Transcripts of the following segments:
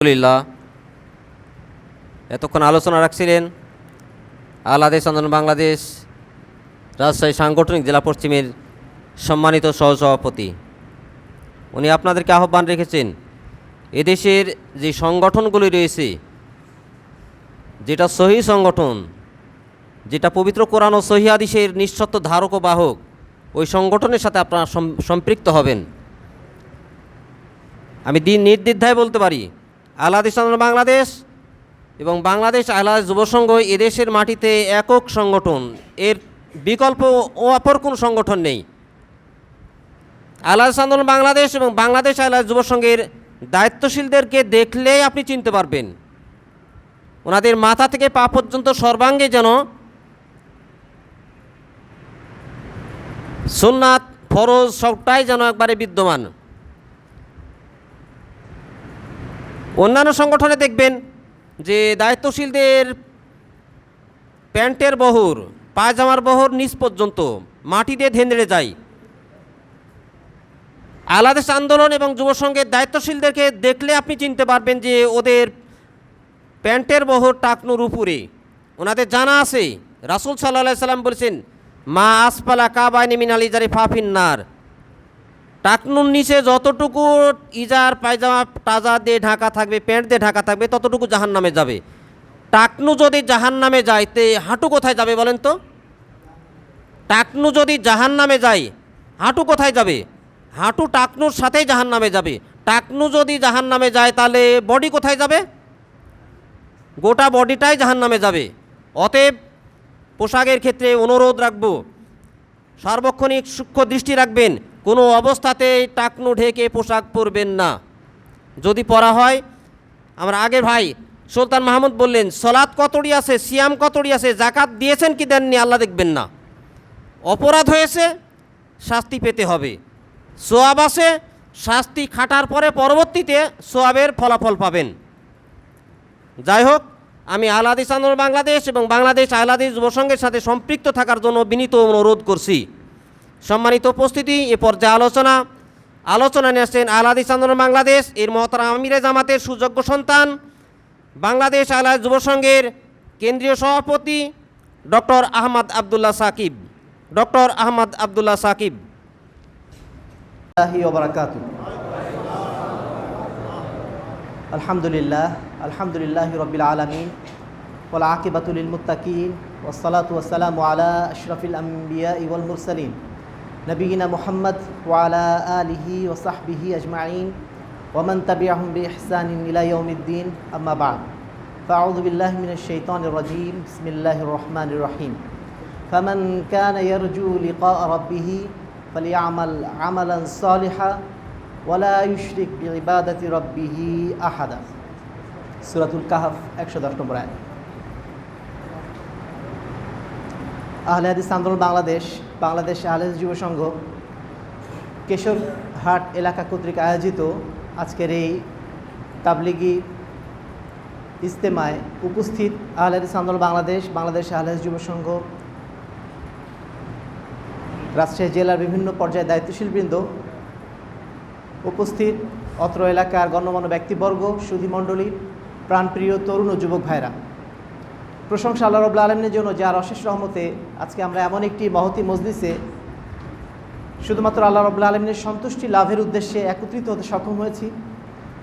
আলহামদুলিল্লাহ। এতক্ষণ আলোচনা রাখছিলেন আলাদেশ আন্দোলন বাংলাদেশ, রাজশাহী সাংগঠনিক জেলা পশ্চিমের সম্মানিত সহসভাপতি। উনি আপনাদেরকে আহ্বান রেখেছেন, এদেশের যে সংগঠনগুলি রয়েছে, যেটা সহি সংগঠন, যেটা পবিত্র কোরআন ও সহি হাদিসের নিঃসত্ব ধারক ও বাহক, ওই সংগঠনের সাথে আপনারা সম্পৃক্ত হবেন। আমি দিন নির্দ্বিধায় বলতে পারি আন্দোলন বাংলাদেশ এবং বাংলাদেশ আহলাদ যুব সংঘ এদেশের মাটিতে একক সংগঠন। এর বিকল্প ও অপর কোনো সংগঠন নেই? আহলাদিস আন্দোলন বাংলাদেশ এবং বাংলাদেশ আহলাদ যুব সংঘের দায়িত্বশীলদেরকে দেখলেই আপনি চিনতে পারবেন। ওনাদের মাথা থেকে পা পর্যন্ত সর্বাঙ্গে যেন সুন্নাত, ফরজ সবটাই যেন একবারে বিদ্যমান। অন্যান্য সংগঠনে দেখবেন যে দায়িত্বশীলদের প্যান্টের বহর, পায়জামার বহর নিচ পর্যন্ত মাটি দিয়ে ধেঁধড়ে যায়। আলাদেশ আন্দোলন এবং যুবসংঘের দায়িত্বশীলদেরকে দেখলে আপনি চিনতে পারবেন যে ওদের প্যান্টের বহর টাকনুর উপরে। ওনাদের জানা আছে, রাসুল সাল্লাহ সাল্লাম বলেছেন, মা আসপালা কাবাইনি মিনাল ইজারি ফাফিন্নার টাকনুর নিচে যতটুকু ইজার, পায়জামা টাজা দিয়ে ঢাকা থাকবে, প্যান্ট দিয়ে ঢাকা থাকবে, ততটুকু জাহান নামে যাবে। টাকনু যদি জাহান নামে যায়, তে হাঁটু কোথায় যাবে বলেন তো? টাকনু যদি জাহান নামে যায়, হাঁটু কোথায় যাবে? হাঁটু টাকনুর সাথেই জাহান নামে যাবে। টাকনু যদি জাহান নামে যায়, তাহলে বডি কোথায় যাবে? গোটা বডিটাই জাহান নামে যাবে। অতএব পোশাকের ক্ষেত্রে অনুরোধ রাখব। সার্বক্ষণিক সূক্ষ্ম দৃষ্টি রাখবেন। কোনো অবস্থাতেই টাকনু ঢেকে পোশাক পরবেন না। যদি পরা হয়, আমার আগের ভাই সুলতান মাহমুদ বললেন সলাদ কতটি আছে, সিয়াম কতটি আছে জাকাত দিয়েছেন কি দেননি, আল্লাহ দেখবেন না। অপরাধ হয়েছে, শাস্তি পেতে হবে। সোয়াব আছে, শাস্তি খাটার পরে পরবর্তীতে সোয়াবের ফলাফল পাবেন। যাই হোক, আমি আহলাদিস আন্দোলন বাংলাদেশ এবং বাংলাদেশ আহলাদিস যুব সংঘের সাথে সম্পৃক্ত থাকার জন্য বিনীত অনুরোধ করছি। সম্মানিত উপস্থিতি, এ পর্যায়ে আলোচনা। আলোচনা নিয়ে আসছেন আলাদিস আন্দোলন বাংলাদেশ, এর মহতার আমিরে জামাতের সুযোগ্য সন্তান, বাংলাদেশ আলাহ যুব সংঘের কেন্দ্রীয় সভাপতি ডক্টর আহমদ আবদুল্লাহ সাকিব। ডক্টর আহমদ আবদুল্লাহ সাকিব। আলহামদুলিল্লাহ আলহামদুলিল্লাহ রবিল আলমিন ওলা আকিবাতুল মুতাকিম ওসালাত ওসালাম আলা আশরফিল আম্বিয়া ইউল মুরসালিম نبينا محمد وعلى آله وصحبه أجمعين ومن تبعهم بإحسان إلى يوم الدين أما بعد فأعوذ بالله من الشيطان الرجيم بسم الله الرحمن الرحيم فمن كان يرجو لقاء ربه فليعمل عملا صالحا ولا يشرك بعبادة ربه أحدا سورة الكهف 110 নম্বর আয়াত আহলে হাদিস আন্দোলন বাংলাদেশ বাংলাদেশ আহলে হাদিস যুব সংঘ কেশরহাট এলাকা কর্তৃক আয়োজিত আজকের এই তাবলিগি ইজতেমায় উপস্থিত আহলে হাদিস আন্দোলন বাংলাদেশ বাংলাদেশ আহলে হাদিস যুব সংঘ, রাজশাহী জেলার বিভিন্ন পর্যায়ে দায়িত্বশীল বৃন্দ উপস্থিত, অত্র এলাকার গণ্যমান্য ব্যক্তিবর্গ সুধীমণ্ডলী প্রাণপ্রিয় তরুণ ও যুবক ভাইরা। প্রশংসা আল্লাহ রবুল্লা আলমিনের জন্য, যার অশেষ রহমতে আজকে আমরা এমন একটি মহতি মজলিসে শুধুমাত্র আল্লাহ রবুল্লা আলমিনের সন্তুষ্টি লাভের উদ্দেশ্যে একত্রিত হতে সক্ষম হয়েছি,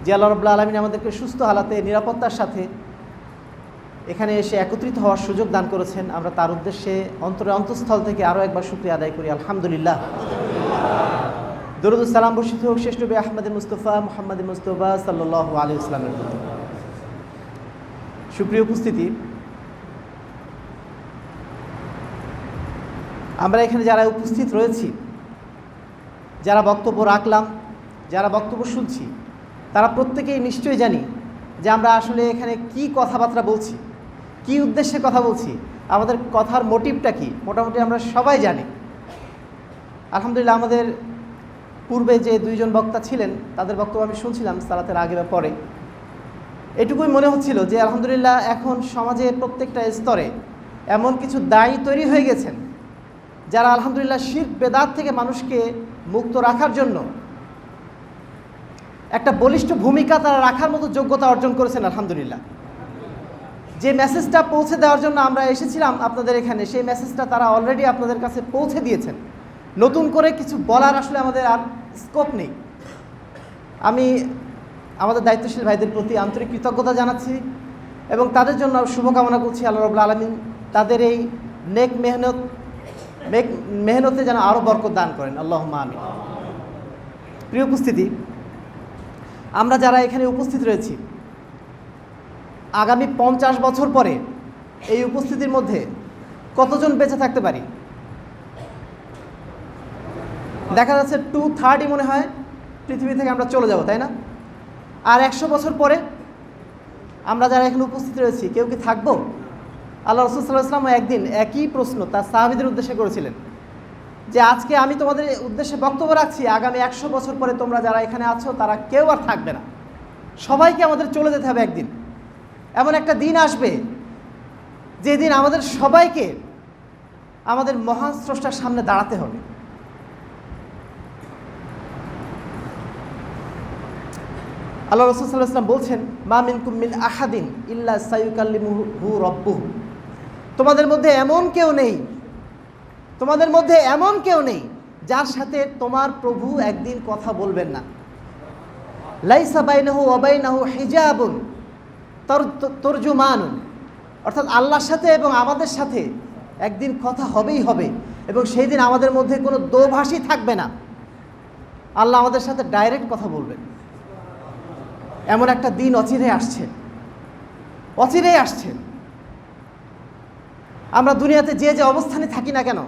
যে আল্লাহ রবুল্লা আলমিন আমাদেরকে সুস্থ হালাতে, নিরাপত্তার সাথে এখানে এসে একত্রিত হওয়ার সুযোগ দান করেছেন। আমরা তার উদ্দেশ্যে অন্তরে অন্তঃস্থল থেকে আরও একবার শুক্রিয়া আদায় করি। আলহামদুলিল্লাহ। দরুদ সালাম বর্ষিত হোক, শেষ নবী আহমদ মুস্তফা, মোহাম্মদ মুস্তফা সাল্লাহ আলী ইসলামের সুপ্রিয় উপস্থিতি আমরা এখানে যারা উপস্থিত রয়েছি, যারা বক্তব্য রাখলাম, যারা বক্তব্য শুনছি, তারা প্রত্যেকেই নিশ্চয়ই জানি যে আমরা আসলে এখানে কি কথাবার্তা বলছি, কি উদ্দেশ্যে কথা বলছি, আমাদের কথার মোটিভটা কি, মোটামুটি আমরা সবাই জানি। আলহামদুলিল্লাহ, আমাদের পূর্বে যে দুইজন বক্তা ছিলেন, তাদের বক্তব্য আমি শুনছিলাম সালাতের আগে বা পরে। এটুকুই মনে হচ্ছিল যে আলহামদুলিল্লাহ, এখন সমাজের প্রত্যেকটা স্তরে এমন কিছু দায়ী তৈরি হয়ে গেছেন যারা আলহামদুলিল্লাহ শির বেদাত থেকে মানুষকে মুক্ত রাখার জন্য একটা বলিষ্ঠ ভূমিকা তারা রাখার মতো যোগ্যতা অর্জন করেছেন, আলহামদুলিল্লাহ। যে মেসেজটা পৌঁছে দেওয়ার জন্য আমরা এসেছিলাম আপনাদের এখানে, সেই মেসেজটা তারা অলরেডি আপনাদের কাছে পৌঁছে দিয়েছেন। নতুন করে কিছু বলার আসলে আমাদের আর স্কোপ নেই। আমি আমাদের দায়িত্বশীল ভাইদের প্রতি আন্তরিক কৃতজ্ঞতা জানাচ্ছি এবং তাদের জন্য শুভকামনা করছি আল্লাহ রবুল্লা আলমিন। তাদের এই নেক মেহনত মেহনতে যেন আরও বরকত দান করেন। আল্লাহ আমিন। প্রিয় উপস্থিতি, আমরা যারা এখানে উপস্থিত রয়েছি, আগামী পঞ্চাশ বছর পরে এই উপস্থিতির মধ্যে কতজন বেঁচে থাকতে পারি? দেখা যাচ্ছে টু থার্ডই মনে হয় পৃথিবী থেকে আমরা চলে যাব, তাই না? আর একশো বছর পরে আমরা যারা এখানে উপস্থিত রয়েছি, কেউ কি থাকব? আল্লাহ রসুল সাল্লাহ ইসলাম একদিন একই প্রশ্ন তার সাহাবিদের উদ্দেশ্যে করেছিলেন যে, আজকে আমি তোমাদের উদ্দেশ্যে বক্তব্য রাখছি, আগামী একশো বছর পরে তোমরা যারা এখানে আছো, তারা কেউ আর থাকবে না। সবাইকে আমাদের চলে যেতে হবে একদিন। এমন একটা দিন আসবে যেদিন আমাদের সবাইকে আমাদের মহান স্রষ্টার সামনে দাঁড়াতে হবে। আল্লাহ রসুল সাল্লাহ ইসলাম বলছেন, মা মিনকুম মিন আহাদিন ইল্লা সাইকাল্লিমুহু রব্বুহু। তোমাদের মধ্যে এমন কেউ নেই। তোমাদের মধ্যে এমন কেউ নেই যার সাথে তোমার প্রভু একদিন কথা বলবেন না। লাইসা বাইনাহু অবাইনাহু হিজাবুন তর্জুমানুন। অর্থাৎ আল্লাহর সাথে এবং আমাদের সাথে একদিন কথা হবেই হবে এবং সেই দিন আমাদের মধ্যে কোনো দোভাষী থাকবে না। আল্লাহ আমাদের সাথে ডাইরেক্ট কথা বলবেন। এমন একটা দিন অচিরে আসছে। অচিরেই আসছে। আমরা দুনিয়াতে যে যে অবস্থানে থাকি না কেন,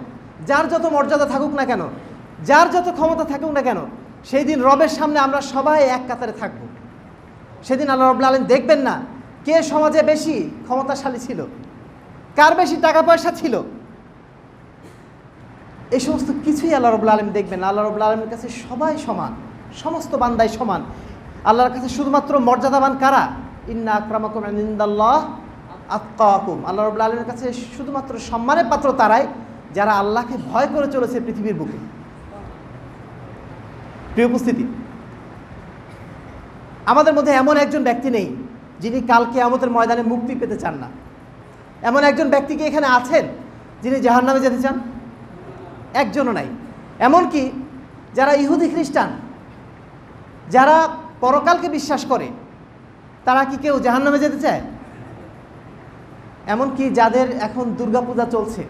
যার যত মর্যাদা থাকুক না কেন, যার যত ক্ষমতা থাকুক না কেন, সেই দিন রবের সামনে আমরা সবাই এক কাতারে থাকব। সেদিন আল্লাহ রবুল্লা আলম দেখবেন না কে সমাজে বেশি ক্ষমতাশালী ছিল, কার বেশি টাকা পয়সা ছিল। এই সমস্ত কিছুই আল্লাহ রবুল্লা আলম দেখবেন আল্লাহ রবুল্লা আলমের কাছে সবাই সমান, সমস্ত বান্দাই সমান। আল্লাহর কাছে শুধুমাত্র মর্যাদাবান কারা? ইন্না আক্রামাকুম ইন্দাল্লাহ আত্মাকুম আল্লাহ রবুল্লা আলমের কাছে শুধুমাত্র সম্মানের পাত্র তারাই, যারা আল্লাহকে ভয় করে চলেছে পৃথিবীর বুকে। প্রিয় উপস্থিতি, আমাদের মধ্যে এমন একজন ব্যক্তি নেই, যিনি কালকে আমাদের ময়দানে মুক্তি পেতে চান না। এমন একজন ব্যক্তি কি এখানে আছেন, যিনি জাহান্নামে যেতে চান? একজনও নাই। এমনকি যারা ইহুদি খ্রিস্টান, যারা পরকালকে বিশ্বাস করে, তারা কি কেউ জাহান্নামে যেতে চায়? এমনকি যাদের এখন দুর্গাপূজা চলছে,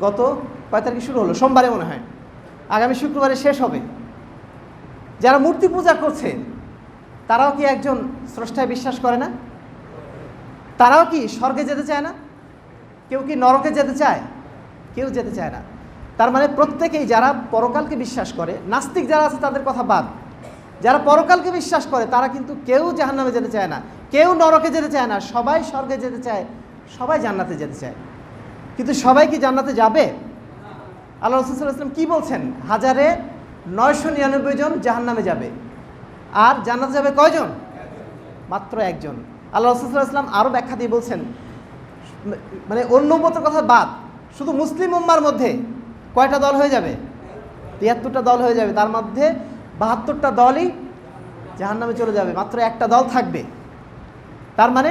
গত কয় তারিখে শুরু হলো? সোমবারে মনে হয়। আগামী শুক্রবারে শেষ হবে। যারা মূর্তি পূজা করছে, তারাও কি একজন স্রষ্টায় বিশ্বাস করে না? তারাও কি স্বর্গে যেতে চায় না? কেউ কি নরকে যেতে চায়? কেউ যেতে চায় না। তার মানে প্রত্যেকেই যারা পরকালকে বিশ্বাস করে, নাস্তিক যারা আছে তাদের কথা বাদ। যারা পরকালকে বিশ্বাস করে, তারা কিন্তু কেউ জাহান্নামে যেতে চায় না। কেউ নরকে যেতে চায় না। সবাই স্বর্গে যেতে চায়। সবাই জান্নাতে যেতে চায়। কিন্তু সবাই কি জান্নাতে যাবে? আল্লাহ রসুলাম কি বলছেন? হাজারে নয়শো নিরানব্বই জন জাহান্নামে যাবে। আর জান্নাতে যাবে কয়জন? মাত্র একজন। আল্লাহ রসুলাম আরও ব্যাখ্যা দিয়ে বলছেন মানে অন্য মতের কথা বাদ, শুধু মুসলিম উম্মার মধ্যে কয়টা দল হয়ে যাবে? তিয়াত্তরটা দল হয়ে যাবে। তার মধ্যে বাহাত্তরটা দলই জাহান্নামে চলে যাবে। মাত্র একটা দল থাকবে। তার মানে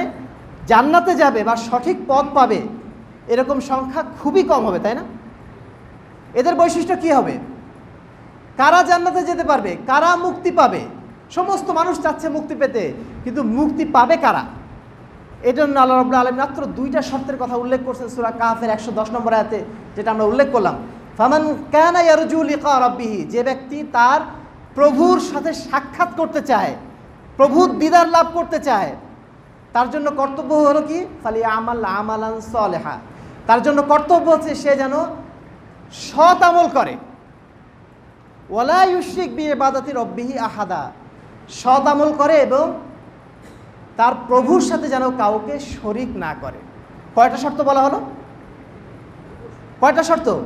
জান্নাতে যাবে বা সঠিক পথ পাবে, এরকম সংখ্যা খুবই কম হবে, তাই না? এদের বৈশিষ্ট্য কি হবে? কারা জান্নাতে যেতে পারবে? কারা মুক্তি পাবে? সমস্ত মানুষ চাচ্ছে মুক্তি পেতে, কিন্তু মুক্তি পাবে কারা? এই জন্য আল্লাহ রবুল্লা আলম মাত্র দুইটা শর্তের কথা উল্লেখ করছেন সুরা কাফের একশো দশ নম্বর আয়াতে, যেটা আমরা উল্লেখ করলাম। ফামান কানা ইয়ারজুল ইকা রব্বিহি, যে ব্যক্তি তার প্রভুর সাথে সাক্ষাৎ করতে চায়, প্রভুর দিদার লাভ করতে চায় তার জন্য কর্তব্য হলো কি? ফালি আমাল আমালান সলেহা। তার জন্য কর্তব্য হচ্ছে সে যেন সৎ আমল করে। ওলা ইউশিক বিয়ে বাদাতি রব্বিহি আহাদা। সৎ আমল করে এবং তার প্রভুর সাথে যেন কাউকে শরিক না করে। কয়টা শর্ত বলা হলো? কয়টা শর্ত?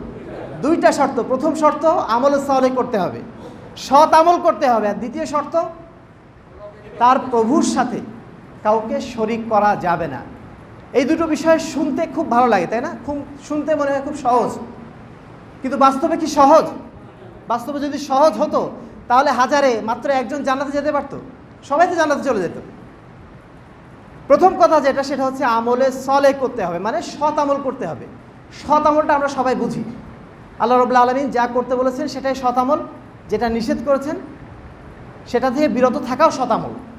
দুইটা শর্ত। প্রথম শর্ত, আমল সলে করতে হবে। সৎ আমল করতে হবে। আর দ্বিতীয় শর্ত, তার প্রভুর সাথে কাউকে শরিক করা যাবে না। এই দুটো বিষয় শুনতে খুব ভালো লাগে, তাই না? খুব শুনতে মনে হয় খুব সহজ। কিন্তু বাস্তবে কি সহজ? বাস্তবে যদি সহজ হতো, তাহলে হাজারে মাত্র একজন জানাতে যেতে পারতো। সবাই তো জানাতে চলে যেত। প্রথম কথা যেটা, সেটা হচ্ছে আমলে সলে করতে হবে মানে সৎ আমল করতে হবে। সৎ আমলটা আমরা সবাই বুঝি। আল্লাহ রবুল্লা আলমিন যা করতে বলেছেন, সেটাই সৎ আমল। যেটা নিষেধ করেছেন, সেটা থেকে বিরত থাকাও সৎ আমল।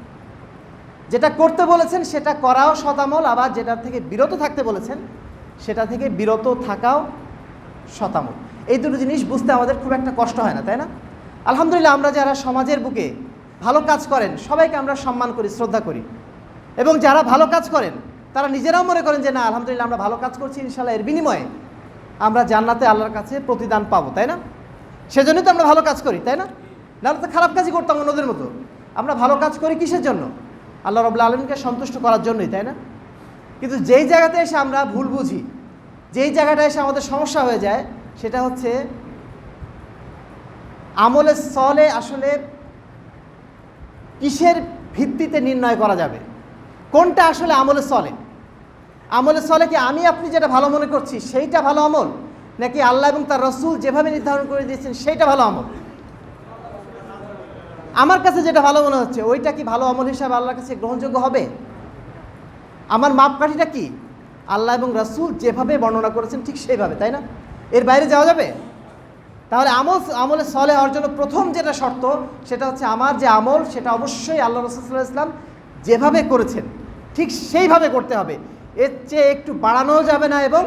যেটা করতে বলেছেন, সেটা করাও শতামল আবার যেটা থেকে বিরত থাকতে বলেছেন, সেটা থেকে বিরত থাকাও শতামল এই দুটো জিনিস বুঝতে আমাদের খুব একটা কষ্ট হয় না, তাই না? আলহামদুলিল্লাহ, আমরা যারা সমাজের বুকে ভালো কাজ করেন, সবাইকে আমরা সম্মান করি, শ্রদ্ধা করি। এবং যারা ভালো কাজ করেন, তারা নিজেরাও মনে করেন যে, না, আলহামদুলিল্লাহ, আমরা ভালো কাজ করছি ইনশাল্লাহ এর বিনিময়ে আমরা জান্নাতে আল্লাহর কাছে প্রতিদান পাবো, তাই না? সেজন্যই তো আমরা ভালো কাজ করি, তাই না? নাহলে তো খারাপ কাজই করতাম অন্যদের মতো। আমরা ভালো কাজ করি কিসের জন্য? আল্লাহ রবুল্লা আলমীকে সন্তুষ্ট করার জন্যই, তাই না? কিন্তু যেই জায়গাতে এসে আমরা ভুল বুঝি, যেই জায়গাটা এসে আমাদের সমস্যা হয়ে যায়, সেটা হচ্ছে আমলের স্থলে আসলে কিসের ভিত্তিতে নির্ণয় করা যাবে? কোনটা আসলে আমলের সলে? আমলের সলে কি আমি আপনি যেটা ভালো মনে করছি, সেইটা ভালো আমল? নাকি আল্লাহ এবং তার রসুল যেভাবে নির্ধারণ করে দিয়েছেন, সেইটা ভালো আমল? আমার কাছে যেটা ভালো মনে হচ্ছে, ওইটা কি ভালো আমল হিসাবে আল্লাহর কাছে গ্রহণযোগ্য হবে? আমার মাপকাঠিটা কি? আল্লাহ এবং রাসূল যেভাবে বর্ণনা করেছেন ঠিক সেইভাবে, তাই না? এর বাইরে যাওয়া যাবে? তাহলে আমল, আমলে সলে হওয়ার জন্য প্রথম যেটা শর্ত, সেটা হচ্ছে আমার যে আমল, সেটা অবশ্যই আল্লাহ রসুল্লাহ ইসলাম যেভাবে করেছেন, ঠিক সেইভাবে করতে হবে। এর চেয়ে একটু বাড়ানোও যাবে না এবং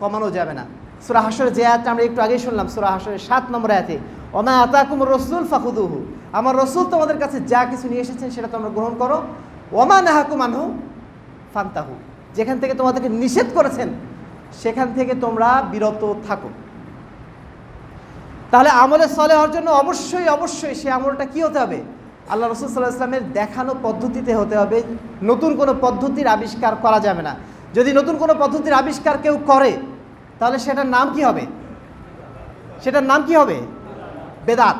কমানো যাবে না। সুরা হাসরের যে আয়াতটা আমরা একটু আগেই শুনলাম, সুরা হাসরের সাত নম্বর আয়াতে অমা আতাকুম রসুল ফাকুদুহু আমার রসুল তোমাদের কাছে যা কিছু নিয়ে এসেছেন সেটা তোমরা গ্রহণ করো। ওমা নাহাকুম আনহু ফান্তাহু। যেখান থেকে তোমাদেরকে নিষেধ করেছেন, সেখান থেকে তোমরা বিরত থাকো। তাহলে আমলে সলে হওয়ার জন্য অবশ্যই অবশ্যই সে আমলটা কি হতে হবে? আল্লাহ রসুল সাল্লাহ ইসলামের দেখানো পদ্ধতিতে হতে হবে। নতুন কোনো পদ্ধতির আবিষ্কার করা যাবে না। যদি নতুন কোনো পদ্ধতির আবিষ্কার কেউ করে, তাহলে সেটার নাম কি হবে? সেটার নাম কি হবে? বেদাত।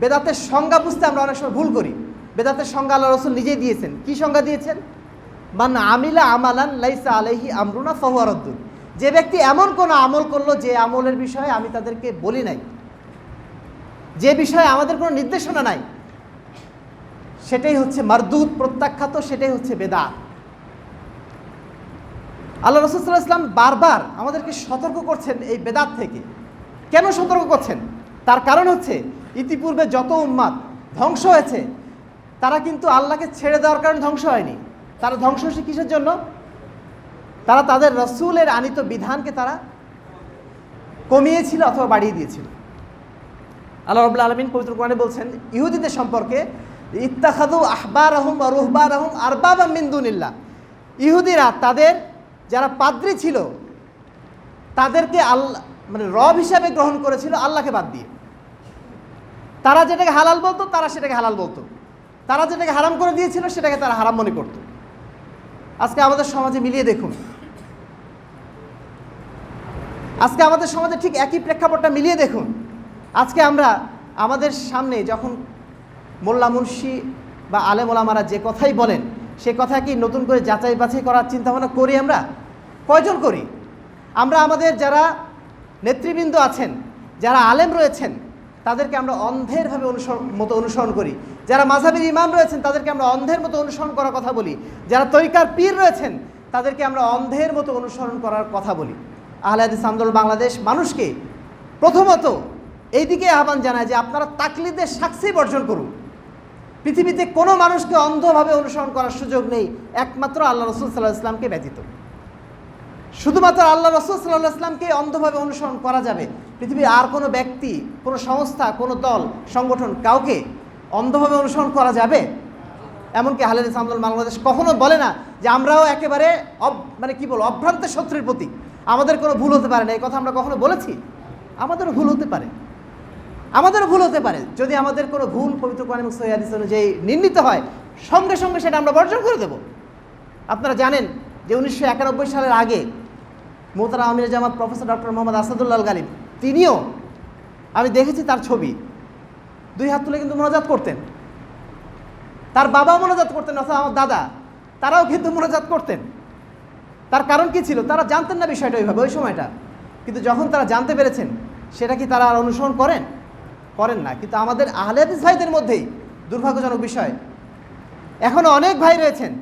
বেদাতের সংজ্ঞা বুঝতে আমরা অনেক সময় ভুল করি। বেদাতের সংজ্ঞা আল্লাহ রসুল নিজেই দিয়েছেন। কি সংজ্ঞা দিয়েছেন? মান আমিলা আমালান লাইসা আলাইহি আমরুনা ফাহুয়ারদ্দুন যে ব্যক্তি এমন কোনো আমল করল যে আমলের বিষয়ে আমি তাদেরকে বলি নাই। যে বিষয়ে আমাদের কোনো নির্দেশনা নাই। সেটাই হচ্ছে মারদুদ, প্রত্যাখ্যাত, সেটাই হচ্ছে বেদাত। আল্লাহ রসুল্লাহ ইসলাম বারবার আমাদেরকে সতর্ক করছেন এই বেদাত থেকে। কেন সতর্ক করছেন? তার কারণ হচ্ছে, ইতিপূর্বে যত উন্মাদ ধ্বংস হয়েছে, তারা কিন্তু আল্লাহকে ছেড়ে দেওয়ার কারণে ধ্বংস হয়নি। তারা ধ্বংস হয়েছে কিসের জন্য? তারা তাদের রসুলের আনিত বিধানকে তারা কমিয়েছিল অথবা বাড়িয়ে দিয়েছিল। আল্লাহ রবুল্লা আলমিন পবিত্র কোরআনে বলছেন, ইহুদিদের সম্পর্কে ইত্তাখাদু আহবার আহম রুহবার আহম আরবাবা মিন্দুনিল্লা ইহুদিরা তাদের, যারা পাদ্রী ছিল, তাদেরকে আল্লাহ মানে রব হিসাবে গ্রহণ করেছিল আল্লাহকে বাদ দিয়ে। তারা যেটাকে হালাল বলতো, তারা সেটাকে হালাল বলতো। তারা যেটাকে হারাম করে দিয়েছিল, সেটাকে তারা হারাম মনে করত। আজকে আমাদের সমাজে মিলিয়ে দেখুন। আজকে আমাদের সমাজে ঠিক একই প্রেক্ষাপটটা মিলিয়ে দেখুন। আজকে আমরা আমাদের সামনে যখন মোল্লা মুন্সি বা আলেম ওলামারা যে কথাই বলেন, সে কথা কি নতুন করে যাচাই বাছাই করার চিন্তাভাবনা করি আমরা? কয়জন করি? আমরা আমাদের যারা নেতৃবৃন্দ আছেন, যারা আলেম রয়েছেন তাদেরকে আমরা অন্ধেরভাবে অনুসরণ, মতো অনুসরণ করি। যারা মাঝাবির ইমাম রয়েছেন, তাদেরকে আমরা অন্ধের মতো অনুসরণ করার কথা বলি। যারা তরিকার পীর রয়েছেন, তাদেরকে আমরা অন্ধের মতো অনুসরণ করার কথা বলি। আহলাদিস আন্দোলন বাংলাদেশ মানুষকে প্রথমত এই দিকে আহ্বান জানায় যে আপনারা তাকলিদের সাক্ষী বর্জন করুন। পৃথিবীতে কোনো মানুষকে অন্ধভাবে অনুসরণ করার সুযোগ নেই, একমাত্র আল্লাহ রসুল সাল্লাহ ইসলামকে ব্যতীত। শুধুমাত্র আল্লাহ রসুল সাল্লাহ ইসলামকে অন্ধভাবে অনুসরণ করা যাবে পৃথিবীর আর কোনো ব্যক্তি, কোনো সংস্থা, কোনো দল, সংগঠন কাউকে অন্ধভাবে অনুসরণ করা যাবে? এমনকি হালেদ আন্দোলন বাংলাদেশ কখনো বলে না যে আমরাও একেবারে মানে কি বলব, অভ্রান্ত শত্রুর প্রতি আমাদের কোনো ভুল হতে পারে না, এই কথা আমরা কখনো বলেছি? আমাদেরও ভুল হতে পারে। আমাদেরও ভুল হতে পারে। যদি আমাদের কোনো ভুল পবিত্র কোরআন এবং সহিহ হাদিস অনুযায়ী নির্ণীত হয়, সঙ্গে সঙ্গে সেটা আমরা বর্জন করে দেব। আপনারা জানেন যে উনিশশো একানব্বই সালের আগে মোতারা আমির জামাত প্রফেসর ডক্টর মোহাম্মদ আসাদুল্লাহ গালিব তিনিও, আমি দেখেছি তার ছবি। দুই হাত তুলে কিন্তু মোনাজাত করতেন। তার বাবাও মোনাজাত করতেন অথবা আমার দাদা, তারাও কিন্তু মোনাজাত করতেন। তার কারণ কি ছিল? তারা জানতেন না বিষয়টা ওইভাবে, ওই সময়টা। কিন্তু যখন তারা জানতে পেরেছেন, সেটা কি তারা আর অনুসরণ করেন? করেন না। কিন্তু আমাদের আহলে হাদিস ভাইদের মধ্যেই দুর্ভাগ্যজনক বিষয়। এখনও অনেক ভাই রয়েছেন,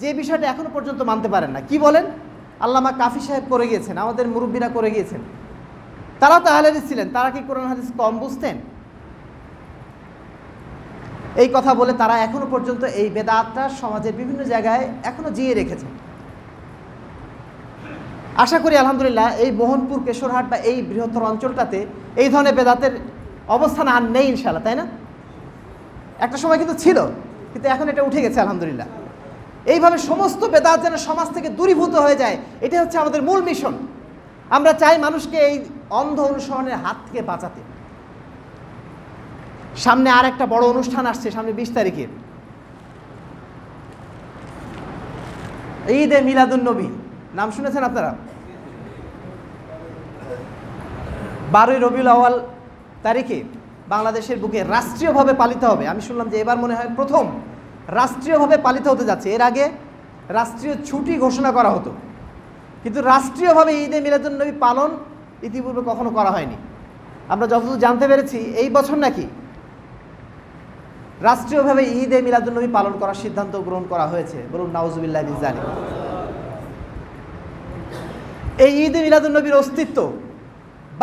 যে বিষয়টা এখনও পর্যন্ত মানতে পারেন না। কি বলেন? আল্লামা কাফি সাহেব করে গিয়েছেন, আমাদের মুরব্বীরা করে গিয়েছেন। তারা তো আহলে হাদিস ছিলেন, তারা কি কোরআন হাদিস কম বুঝতেন? এই কথা বলে তারা এখনও পর্যন্ত এই বেদাতটা সমাজের বিভিন্ন জায়গায় এখনও জিয়ে রেখেছে। আশা করি, আলহামদুলিল্লাহ, এই মোহনপুর, কেশরহাট বা এই বৃহত্তর অঞ্চলটাতে এই ধরনের বেদাতের অবস্থান আর নেই ইনশাল্লাহ তাই না? একটা সময় কিন্তু ছিল, কিন্তু এখন এটা উঠে গেছে, আলহামদুলিল্লাহ। এইভাবে সমস্ত বেদাত যেন সমাজ থেকে দূরীভূত হয়ে যায় এটা হচ্ছে আমাদের মূল মিশন আমরা চাই মানুষকে এই অন্ধ অনুসরণের হাত থেকে বাঁচাতে। সামনে আর একটা বড় অনুষ্ঠান আসছে সামনে বিশ তারিখে। ঈদ এ মিলাদুন নবী। নাম শুনেছেন আপনারা? বারোই রবিউল আওয়াল তারিখে বাংলাদেশের বুকে রাষ্ট্রীয়ভাবে পালিত হবে। আমি শুনলাম যে এবার মনে হয় প্রথম রাষ্ট্রীয়ভাবে পালিত হতে যাচ্ছে। এর আগে রাষ্ট্রীয় ছুটি ঘোষণা করা হতো। কিন্তু রাষ্ট্রীয়ভাবে ঈদে মিলাদুন নবী পালন ইতিপূর্বে কখনো করা হয়নি। আমরা যতদূর জানতে পেরেছি, এই বছর নাকি রাষ্ট্রীয়ভাবে ঈদ ঈদে মিলাদুন্নবী পালন করার সিদ্ধান্ত গ্রহণ করা হয়েছে। বলুন, নাউজুবিল্লাহ জানি এই ঈদ ঈদে মিলাদুন্নবীর অস্তিত্ব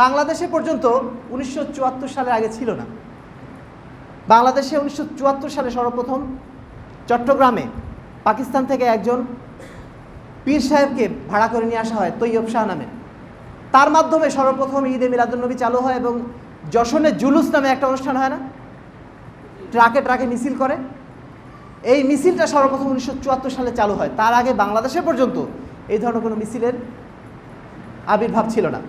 বাংলাদেশে পর্যন্ত উনিশশো সালের আগে ছিল না। বাংলাদেশে উনিশশো চুয়াত্তর সালে সর্বপ্রথম চট্টগ্রামে পাকিস্তান থেকে একজন পীর সাহেবকে ভাড়া করে নিয়ে আসা হয় তৈয়ব শাহ নামে। তার মাধ্যমে সর্বপ্রথম ঈদে মিলাদুন্নবী চালু হয় এবং যশনে জুলুস নামে একটা অনুষ্ঠান হয় না? ট্রাকে ট্রাকে মিছিল করে। এই মিছিলটা সর্বপ্রথম উনিশশো চুয়াত্তর সালে চালু হয়। তার আগে বাংলাদেশে পর্যন্ত এই ধরনের কোনো মিছিলের আবির্ভাব ছিল না।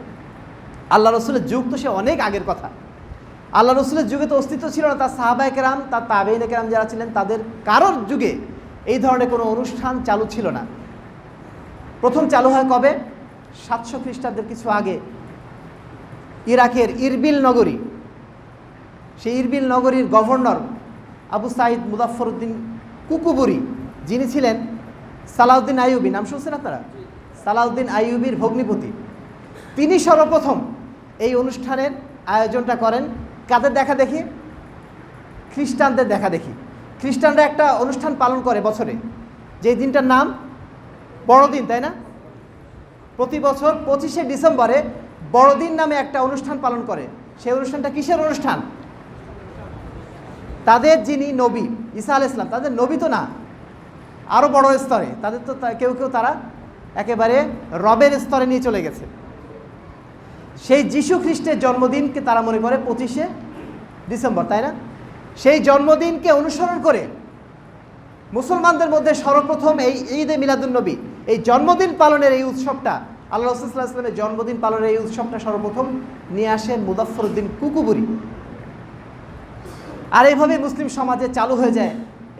আল্লাহ রসুলের যুগ তো সে অনেক আগের কথা। আল্লাহ রসুলের যুগে তো অস্তিত্ব ছিল না। তার সাহাবায় কেরাম, তার তাবেইনে কেরাম যারা ছিলেন, তাদের কারোর যুগে এই ধরনের কোনো অনুষ্ঠান চালু ছিল না। প্রথম চালু হয় কবে? সাতশো খ্রিস্টাব্দের কিছু আগে ইরাকের ইরবিল নগরী সেই ইরবিল নগরীর governor Abu Sayeed Muzaffaruddin Kukburi যিনি ছিলেন সালাউদ্দিন আইয়ুবী নাম শুনছেন আপনারা? সালাউদ্দিন আইয়ুবীর ভগ্নিপতি। তিনি সর্বপ্রথম এই অনুষ্ঠানের আয়োজনটা করেন কাদের দেখা দেখি খ্রিস্টানদের দেখা দেখি খ্রিস্টানরা একটা অনুষ্ঠান পালন করে বছরে। যেই দিনটার নাম বড়দিন তাই না? প্রতি বছর পঁচিশে ডিসেম্বরে বড়দিন নামে একটা অনুষ্ঠান পালন করে। সেই অনুষ্ঠানটা কিসের অনুষ্ঠান? তাদের যিনি নবী, ঈসা আল ইসলাম তাদের নবী তো না। আরও বড় স্তরে। তাদের তো কেউ কেউ তারা একেবারে রবের স্তরে নিয়ে চলে গেছে। সেই যীশু খ্রিস্টের জন্মদিনকে তারা মনে করে পঁচিশে ডিসেম্বর, তাই না? সেই জন্মদিনকে অনুসরণ করে মুসলমানদের মধ্যে সর্বপ্রথম এই ঈদে মিলাদুন্নবী, এই জন্মদিন পালনের এই উৎসবটা, আল্লাহ রসুল্লাহ জন্মদিন পালনের এই উৎসবটা সর্বপ্রথম নিয়ে আসেন মুদাফরউদ্দিন কুকুবুরি। আর এইভাবে মুসলিম সমাজে চালু হয়ে যায়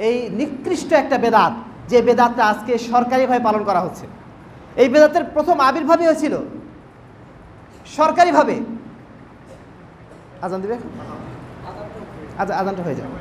এই নিকৃষ্ট একটা বেদাত, যে বেদাতটা আজকে সরকারিভাবে পালন করা হচ্ছে। এই বেদাতের প্রথম আবির্ভাবই হয়েছিল সরকারিভাবে। আজান দিবে? আচ্ছা আজানটা হয়ে যাবে।